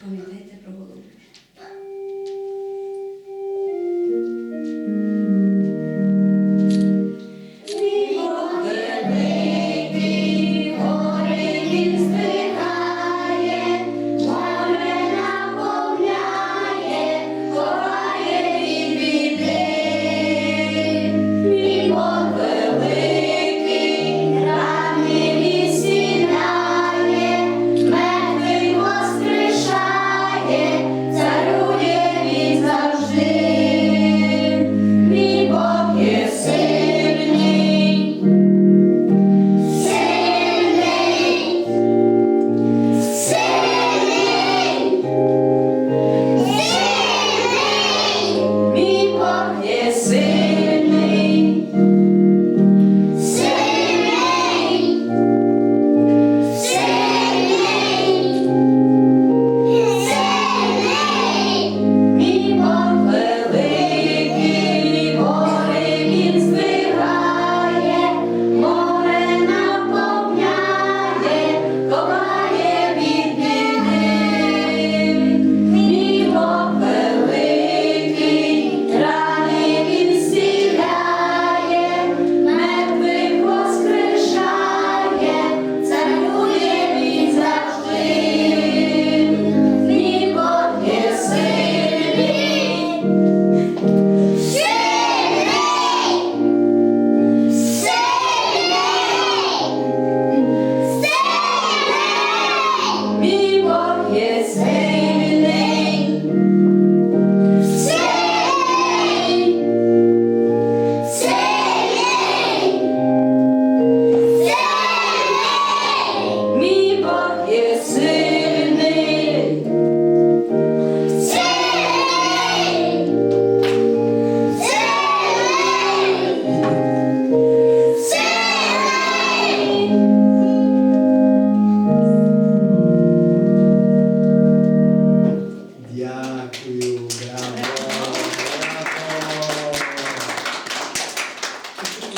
Пам'ятайте про голову.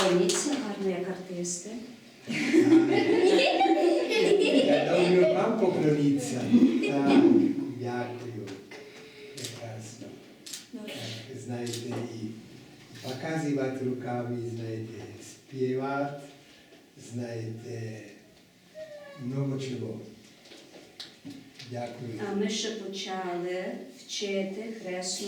Поклоніться гарно, як артисти. Я думаю, вам поклониться. Так, дякую. Прекрасно. Так, знаєте, і показувати руками, знаєте, співати, знаєте, много чого. Дякую. А ми ще почали вчити хресну